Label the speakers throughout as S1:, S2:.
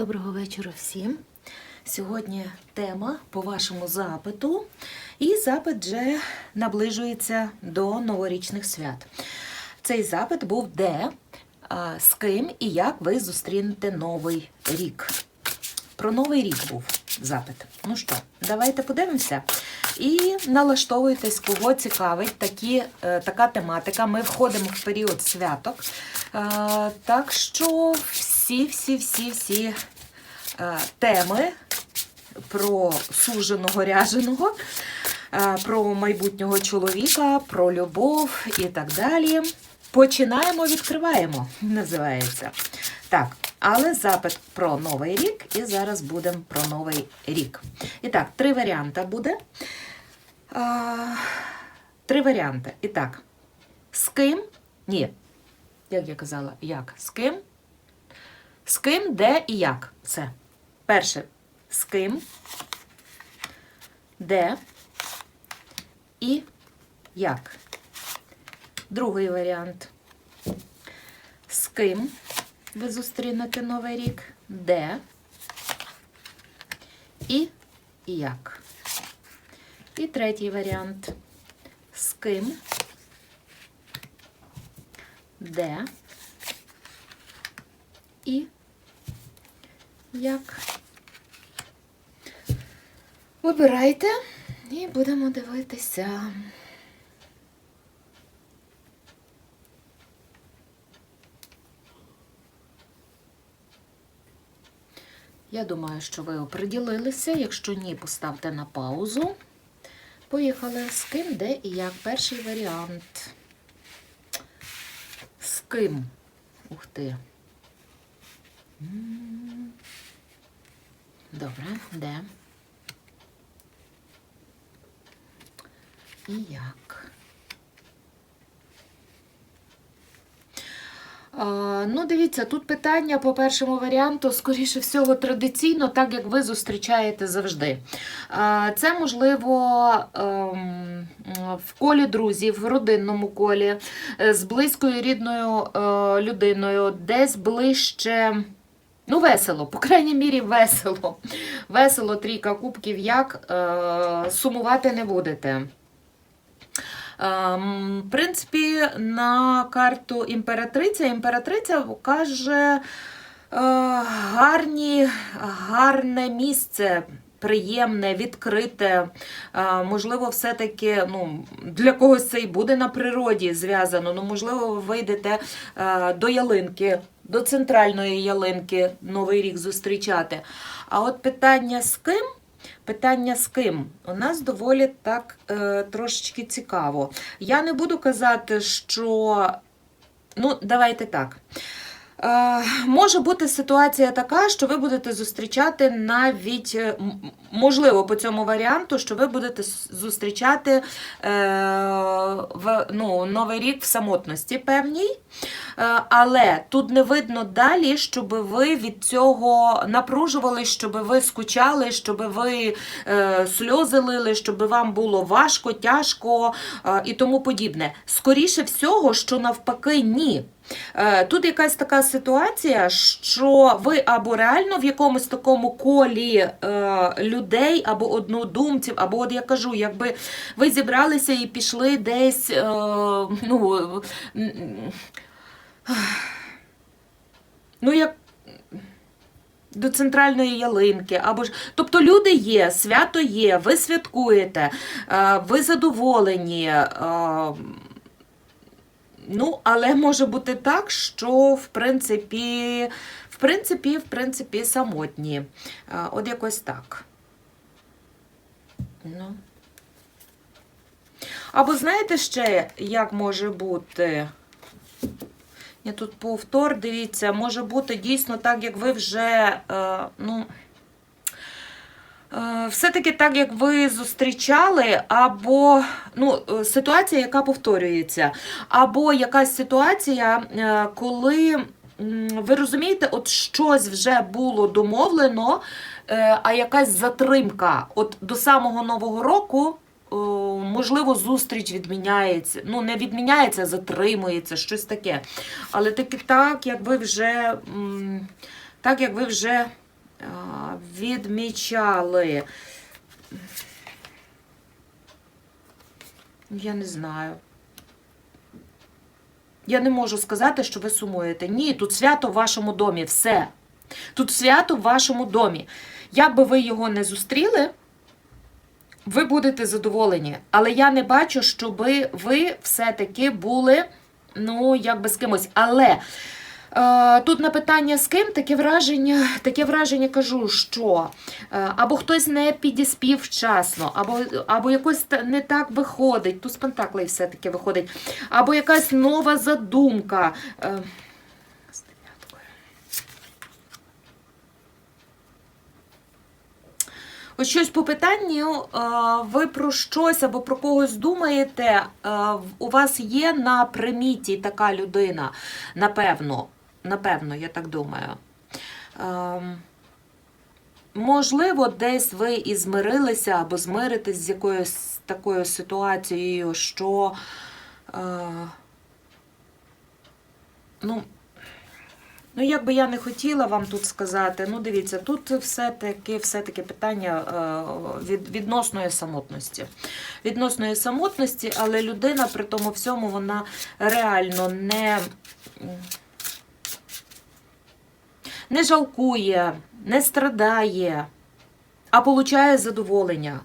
S1: Доброго вечора всім. Сьогодні тема по вашому запиту, і запит вже наближується до новорічних свят. Цей запит був де, з ким і як ви зустрінете новий рік. Про новий рік був запит. Ну що, давайте подивимося. І налаштовуйтесь, кого цікавить такі, е, така тематика. Ми входимо в період святок. Е, Так що всі, всі, всі е, теми про суженого ряженого, е, про майбутнього чоловіка, про любов і так далі. Починаємо, відкриваємо, називається. Так, але запит про новий рік, і зараз будемо про новий рік. І так, три варіанти буде. А, три варіанти. І так, з ким? Ні. Як я казала, як? З ким? З ким, де і як. Це. Перше. З ким, де і як. Другий варіант. З ким ви зустрінете Новий рік, де і як. І третій варіант. З ким, де і як. Вибирайте і будемо дивитися. Я думаю, що ви оприділилися. Якщо ні, поставте на паузу. Поїхали. З ким, де і як. Перший варіант. З ким? Ух ти. Добре, де? І як? Ну, дивіться, тут питання по першому варіанту, скоріше всього, традиційно, так як ви зустрічаєте завжди. Це можливо ем, в колі друзів, в родинному колі, е, з близькою рідною е, людиною, десь ближче. Ну, весело, по крайній мірі, весело. Весело, трійка кубків, як е, сумувати не будете. Ем, В принципі, на карту імператриця. Імператриця каже е, гарні, гарне місце. Приємне, відкрите, Е, можливо, все-таки ну, для когось це і буде на природі зв'язано. Ну, можливо, ви вийдете е, до ялинки, до центральної ялинки Новий рік зустрічати. А от питання з ким? Питання з ким? У нас доволі так е, трошечки цікаво. Я не буду казати, що. Ну, давайте так. Е, може бути ситуація така, що ви будете зустрічати навіть, е, можливо, по цьому варіанту, що ви будете зустрічати е, в, ну, Новий рік в самотності певній. Е, Але тут не видно далі, щоб ви від цього напружували, щоб ви скучали, щоб ви е, сльози лили, щоб вам було важко, тяжко е, і тому подібне. Скоріше всього, що навпаки, ні. Е, Тут якась така ситуація, що ви або реально в якомусь такому колі е, людей, або однодумців, або от я кажу, якби ви зібралися і пішли десь. Е, ну, Ну, як до центральної ялинки, або ж. Тобто люди є, свято є, ви святкуєте, ви задоволені. Ну, але може бути так, що в принципі, в принципі, в принципі, самотні. Е, От якось так. Ну. Або знаєте ще, як може бути? Ні, тут повтор, дивіться, може бути дійсно так, як ви вже, е, ну, все-таки так, як ви зустрічали, або ну, е, ситуація, яка повторюється, або якась ситуація, е, коли ви розумієте, от щось вже було домовлено, е, а якась затримка. От до самого Нового року можливо, зустріч відміняється. Ну, не відміняється, затримується, щось таке. Але таки так, як ви вже, так як ви вже відмічали. Я не знаю. Я не можу сказати, що ви сумуєте. Ні, тут свято в вашому домі. Все. Тут свято в вашому домі. Як би ви його не зустріли, ви будете задоволені. Але я не бачу, щоб ви все-таки були, ну, якби з кимось. Але тут на питання з ким таке враження, таке враження кажу, що е, або хтось не підіспів вчасно, або, або якось не так виходить. Тут з пентаклей все-таки виходить, або якась нова задумка. Е. Ось щось по питанню, е, ви про щось або про когось думаєте, е, у вас є на приміті така людина, напевно, напевно, я так думаю. Ем, Можливо, десь ви і змирилися або змиритесь з якоюсь такою ситуацією, що е, ну, Ну, як би я не хотіла вам тут сказати, ну дивіться, тут все-таки все-таки питання е, від, відносної самотності. Відносної самотності, але людина при тому всьому вона реально не, не жалкує, не страдає, а получає задоволення.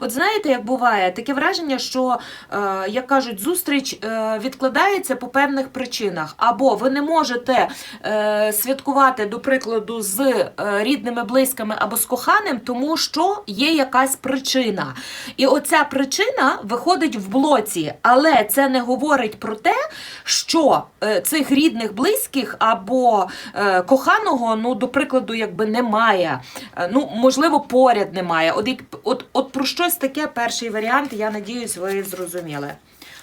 S1: От знаєте, як буває, таке враження, що, е, як кажуть, зустріч е, відкладається по певних причинах. Або ви не можете е, святкувати, до прикладу, з рідними, близькими або з коханим, тому що є якась причина. І оця причина виходить в блоці, але це не говорить про те, що цих рідних, близьких або коханого, ну, до прикладу, якби немає. Ну, можливо, поряд немає. От, от, от про щось таке перший варіант, я надіюсь, ви зрозуміли.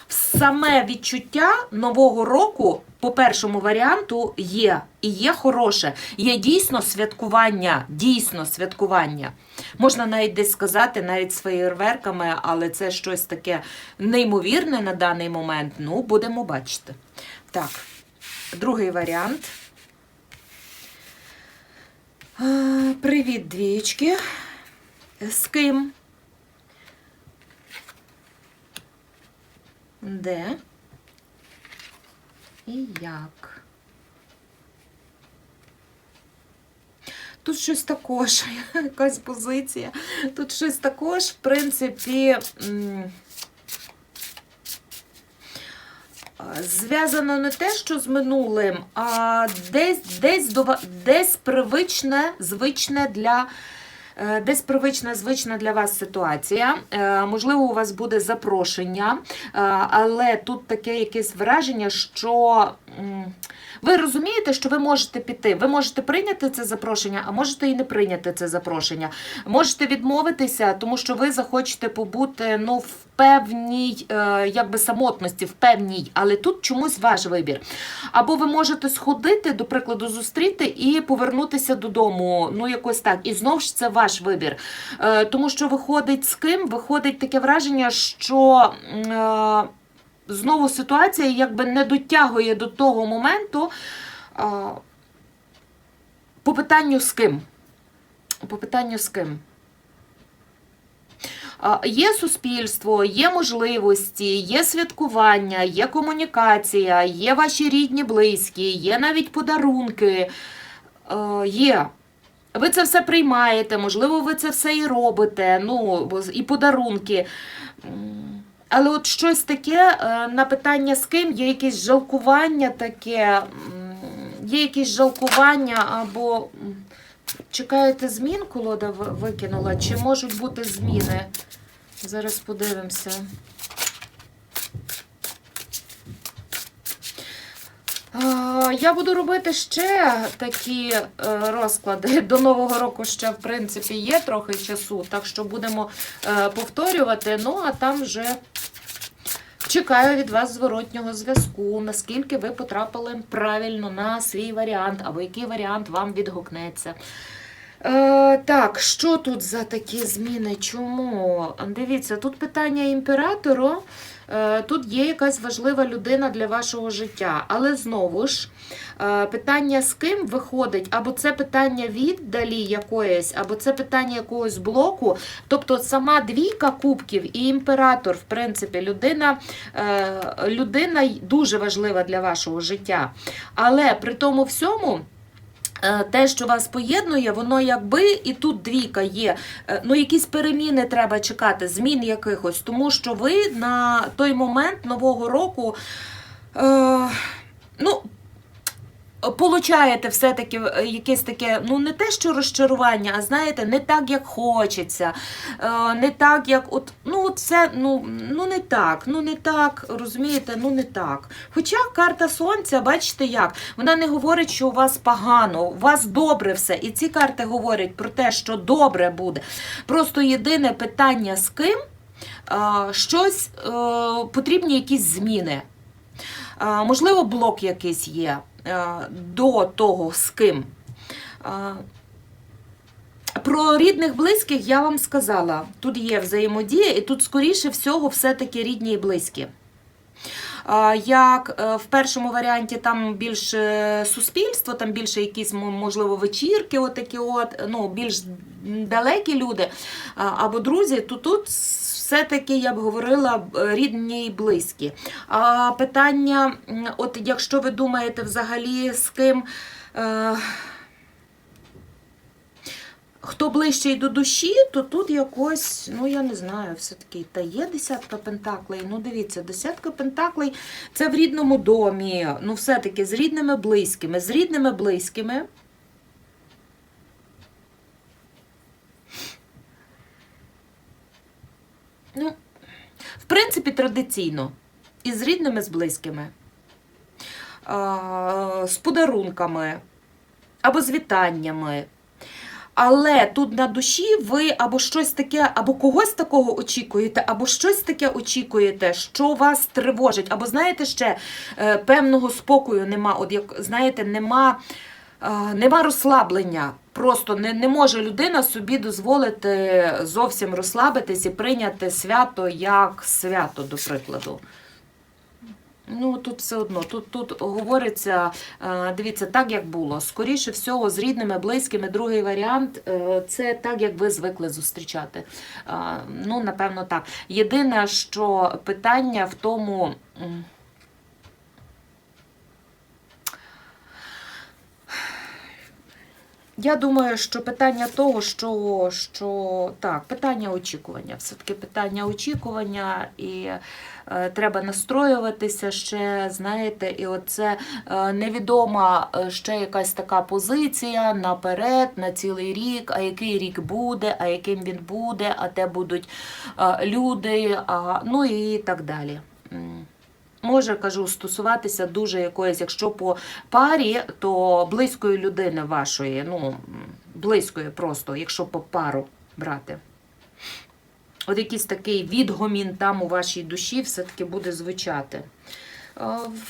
S1: Саме відчуття нового року по першому варіанту є. І є хороше. Є дійсно святкування. Дійсно святкування. Можна навіть десь сказати, навіть з феєрверками, але це щось таке неймовірне на даний момент. Ну, будемо бачити. Так, другий варіант. Привіт, двічки. З ким? Де? І як? Тут щось також, якась позиція. Тут щось також, в принципі, зв'язано не те, що з минулим, а десь, десь, десь привичне, звичне для. Е, Десь привична, звична для вас ситуація. Е, Можливо, у вас буде запрошення, е, але тут таке якесь враження, що ви розумієте, що ви можете піти. Ви можете прийняти це запрошення, а можете і не прийняти це запрошення. Можете відмовитися, тому що ви захочете побути ну, в певній е, якби самотності, в певній, але тут чомусь ваш вибір. Або ви можете сходити, до прикладу, зустріти і повернутися додому. Ну, якось так. І знову ж це ваш вибір. Е, тому що виходить з ким? Виходить таке враження, що. Е, Знову ситуація якби не дотягує до того моменту а, по питанню з ким. По питанню з ким. А, Є суспільство, є можливості, є святкування, є комунікація, є ваші рідні, близькі, є навіть подарунки. Е, Є. Ви це все приймаєте, можливо, ви це все і робите, ну, і подарунки. Але от щось таке е, на питання з ким, є якесь жалкування таке, є якесь жалкування або чекаєте змін, колода викинула, чи можуть бути зміни? Зараз подивимося. А, Я буду робити ще такі е, розклади. До Нового року ще, в принципі, є трохи часу, так що будемо е, повторювати. Ну, а там вже чекаю від вас зворотнього зв'язку, наскільки ви потрапили правильно на свій варіант, або який варіант вам відгукнеться. Е, так, що тут за такі зміни? Чому? Дивіться, тут питання імператору. Е, Тут є якась важлива людина для вашого життя. Але знову ж, е, питання з ким виходить, або це питання віддалі якоїсь, або це питання якогось блоку. Тобто сама двійка кубків і імператор, в принципі, людина, людина дуже важлива для вашого життя. Але при тому всьому. Е, Те, що вас поєднує, воно якби і тут двійка є. Е, Ну, якісь переміни треба чекати, змін якихось, тому що ви на той момент нового року. Е, ну, Получаєте все-таки е, якесь таке, ну не те, що розчарування, а знаєте, не так, як хочеться, е, не так, як от, ну це, ну, ну не так, ну не так, розумієте, ну не так. Хоча карта сонця, бачите як, вона не говорить, що у вас погано, у вас добре все. І ці карти говорять про те, що добре буде. Просто єдине питання з ким, е, щось, потрібні якісь зміни. Можливо, блок якийсь є до того, з ким. Про рідних близьких я вам сказала, тут є взаємодія, і тут, скоріше всього, все-таки рідні і близькі. Як е, в першому варіанті там більше суспільство, там більше якісь, можливо, вечірки, отакі от, ну, більш далекі люди або друзі, то тут все-таки я б говорила рідні і близькі. А питання, от якщо ви думаєте взагалі з ким. Е, Хто ближчий до душі, то тут якось, ну я не знаю, все-таки та є десятка пентаклей. Ну, дивіться, десятка пентаклей це в рідному домі. Ну, все-таки з рідними близькими. З рідними близькими. Ну, в принципі, традиційно. І з рідними, з близькими. А, з подарунками або з вітаннями. Але тут на душі ви або щось таке, або когось такого очікуєте, або щось таке очікуєте, що вас тривожить. Або знаєте ще е, певного спокою нема. От як знаєте, нема, нема розслаблення. Просто не, не може людина собі дозволити зовсім розслабитись і прийняти свято як свято, до прикладу. Ну, тут все одно, тут, тут говориться, е, дивіться, так як було. Скоріше всього, з рідними, близькими, другий варіант е, це так, як ви звикли зустрічати. Е, Ну, напевно, так. Єдине, що питання в тому. Я думаю, що питання того, що, що так, питання очікування, все-таки питання очікування, і е, треба настроюватися ще, знаєте, і оце е, невідома е, ще якась така позиція наперед, на цілий рік, а який рік буде, а яким він буде, а де будуть е, люди, а, ну і так далі. Може, кажу, стосуватися дуже якоїсь, якщо по парі, то близької людини вашої, ну, близької просто, якщо по пару брати. От якийсь такий відгомін там у вашій душі все-таки буде звучати. Е,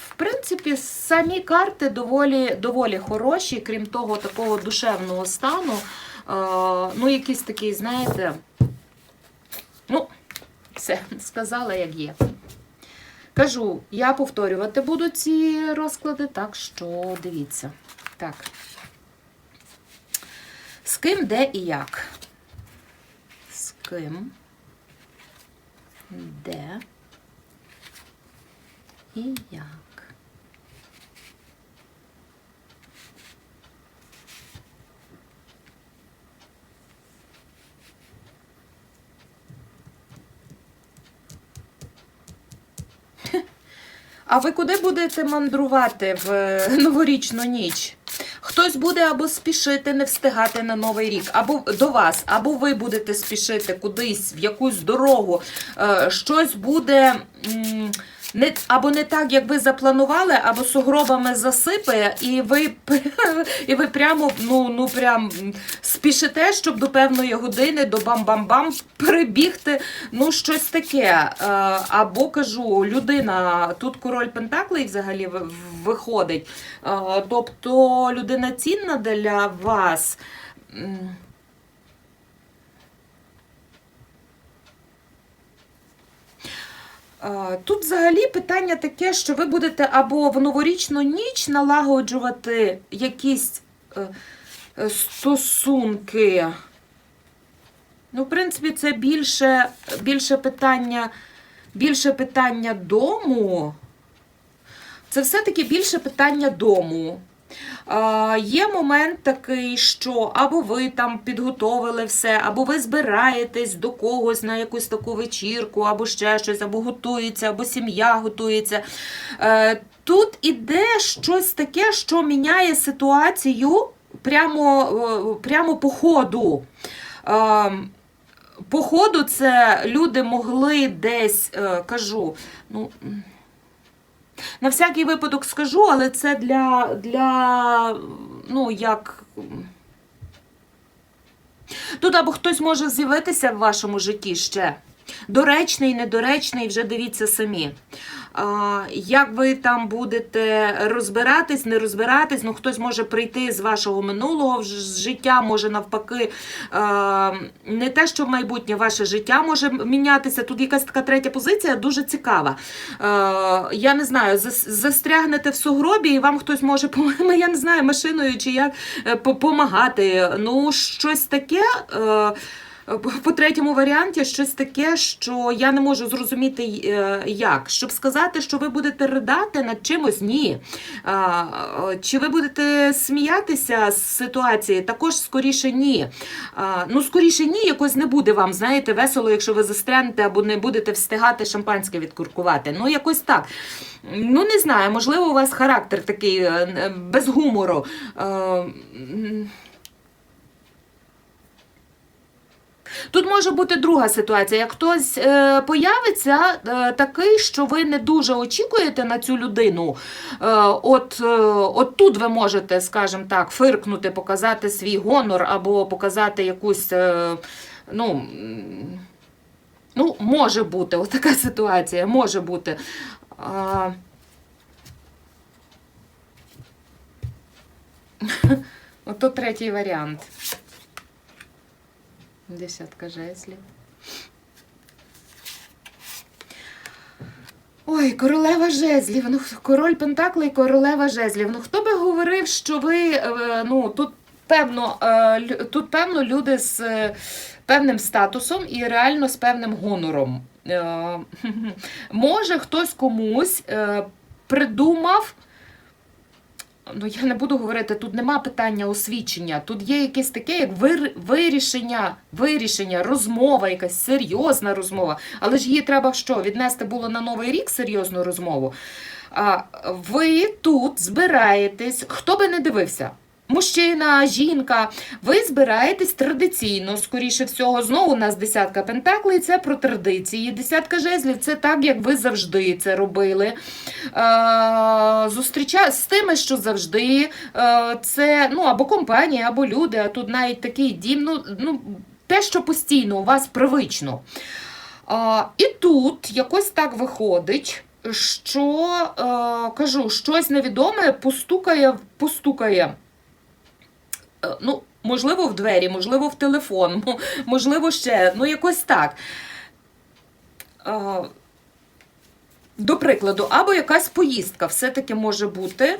S1: В принципі, самі карти доволі, доволі хороші, крім того, такого душевного стану. Е, Ну, якийсь такий, знаєте, ну, все, сказала, як є. Кажу, я повторювати буду ці розклади, так що дивіться. Так. З ким, де і як? З ким, де і як? А ви куди будете мандрувати в е, новорічну ніч? Хтось буде або спішити, не встигати на новий рік, або до вас, або ви будете спішити кудись, в якусь дорогу. Е, Щось буде не, або не так, як ви запланували, або сугробами засипає, і ви, і ви прямо ну, ну, прям спішите, щоб до певної години, до бам-бам-бам прибігти. Ну, щось таке. Е, Або кажу, людина, тут король Пентаклей взагалі ви- виходить. Е, Тобто людина цінна для вас. м, А, Тут взагалі питання таке, що ви будете або в новорічну ніч налагоджувати якісь е, е, стосунки. Ну, в принципі, це більше, більше питання, більше питання дому. Це все-таки більше питання дому. Є момент такий, що або ви там підготовили все, або ви збираєтесь до когось на якусь таку вечірку, або ще щось, або готується, або сім'я готується. Е, тут іде щось таке, що міняє ситуацію прямо, е, прямо по ходу. Е, по ходу це люди могли десь, кажу, ну. На всякий випадок скажу, але це для, для ну, як. Тут або хтось може з'явитися в вашому житті ще. Доречний, недоречний, вже дивіться самі. Як ви там будете розбиратись, не розбиратись, ну хтось може прийти з вашого минулого життя, може навпаки, не те, що в майбутнє ваше життя може мінятися. Тут якась така третя позиція дуже цікава. Я не знаю, зас- застрягнете в сугробі, і вам хтось може я не знаю, машиною чи як допомагати. Ну, щось таке. Е, по третьому варіанті щось таке, що я не можу зрозуміти, е, як. Щоб сказати, що ви будете ридати над чимось, ні. Е, Чи ви будете сміятися з ситуації? Також скоріше ні. Ну, скоріше ні, якось не буде вам, знаєте, весело, якщо ви застрянете або не будете встигати шампанське відкуркувати. Ну, якось так. Ну, не знаю, можливо, у вас характер такий без гумору. Е, м, Тут може бути друга ситуація. Як хтось е, появиться е, такий, що ви не дуже очікуєте на цю людину. Е, от, е, от тут ви можете, скажімо так, фиркнути, показати свій гонор або показати якусь. Е, ну, ну, може бути, от така ситуація, може бути. А... Ото третій варіант. Десятка жезлів. Ой, королева жезлів. Ну, король Пентаклей, королева жезлів. Ну, хто би говорив, що ви, е, ну, тут певно, е, тут певно люди з е, певним статусом і реально з певним гонором. Може, хтось комусь придумав. Ну, я не буду говорити, тут нема питання освічення. Тут є якесь таке, як вир- вирішення, вирішення, розмова, якась серйозна розмова. Але ж її треба що? Віднести було на новий рік серйозну розмову. А ви тут збираєтесь, хто би не дивився. Мужчина, жінка, ви збираєтесь традиційно, скоріше всього, знову у нас десятка пентаклей, це про традиції. Десятка жезлів це так, як ви завжди це робили. Е, зустріча з тими, що завжди. Е, це ну, або компанія, або люди, а тут навіть такий дім. Ну, ну, те, що постійно у вас привично. І тут якось так виходить, що е, кажу, щось невідоме постукає, постукає. Е, Ну, можливо, в двері, можливо, в телефон, можливо, ще, ну якось так. Е, До прикладу, або якась поїздка все-таки може бути.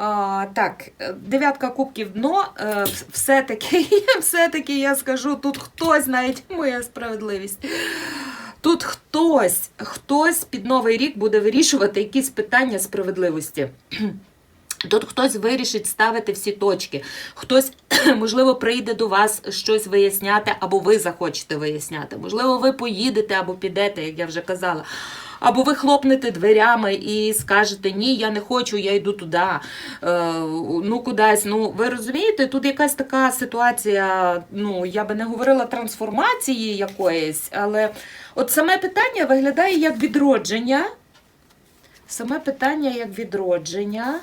S1: А, так, е, дев'ятка кубків дно. Е, Все-таки, все-таки я скажу, тут хтось, навіть моя справедливість. Тут хтось, хтось під Новий рік буде вирішувати якісь питання справедливості. Тут хтось вирішить ставити всі точки, хтось, можливо, прийде до вас щось виясняти, або ви захочете виясняти. Можливо, ви поїдете або підете, як я вже казала. Або ви хлопнете дверями і скажете, ні, я не хочу, я йду туди, е, ну кудись. Ну, ви розумієте, тут якась така ситуація, ну, я би не говорила трансформації якоїсь, але от саме питання виглядає як відродження. Саме питання як відродження.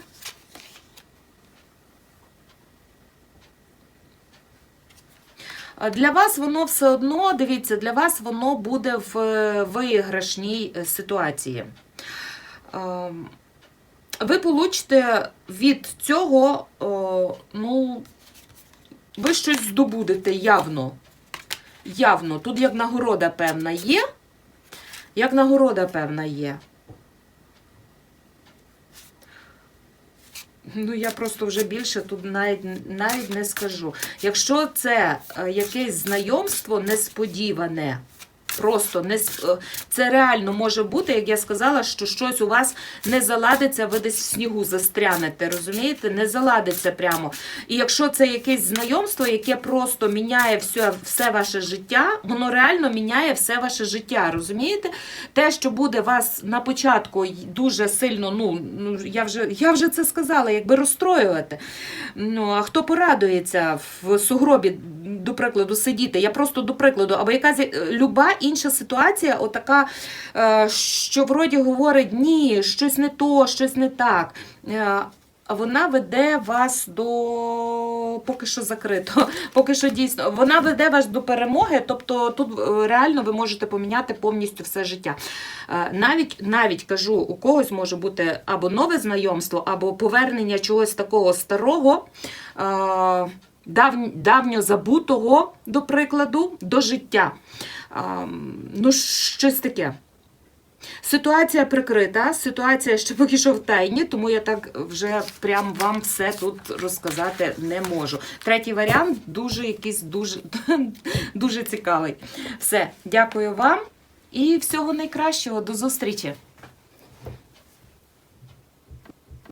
S1: Для вас воно все одно, дивіться, для вас воно буде в е, виграшній е, ситуації. Ем, Ви получите від цього, ну, ви щось здобудете явно. Явно. Тут як нагорода певна є. Як нагорода певна є. Ну, я просто вже більше тут навіть, навіть не скажу. Якщо це е, якесь знайомство несподіване, просто не, е, це реально може бути, як я сказала, що щось у вас не заладиться, ви десь в снігу застрянете, розумієте? Не заладиться прямо. І якщо це якесь знайомство, яке просто міняє все, все ваше життя, воно реально міняє все ваше життя, розумієте? Те, що буде вас на початку дуже сильно, ну, ну я вже я вже це сказала, якби розстроювати. Ну, а хто порадується в сугробі, до прикладу, сидіти? Я просто до прикладу, або якась е, люба інша ситуація, отака, е, що вроді говорить, ні, щось не то, щось не так. Е, вона веде вас до поки що закрито. Поки що дійсно вона веде вас до перемоги. Тобто тут е, реально ви можете поміняти повністю все життя. Навіть навіть кажу, у когось може бути або нове знайомство, або повернення чогось такого старого. Давньо забутого, до прикладу, до життя. А, Ну, щось таке. Ситуація прикрита, ситуація ще поки що в тайні, тому я так вже прям вам все тут розказати не можу. Третій варіант дуже якийсь дуже, дуже цікавий. Все, дякую вам і всього найкращого. До зустрічі!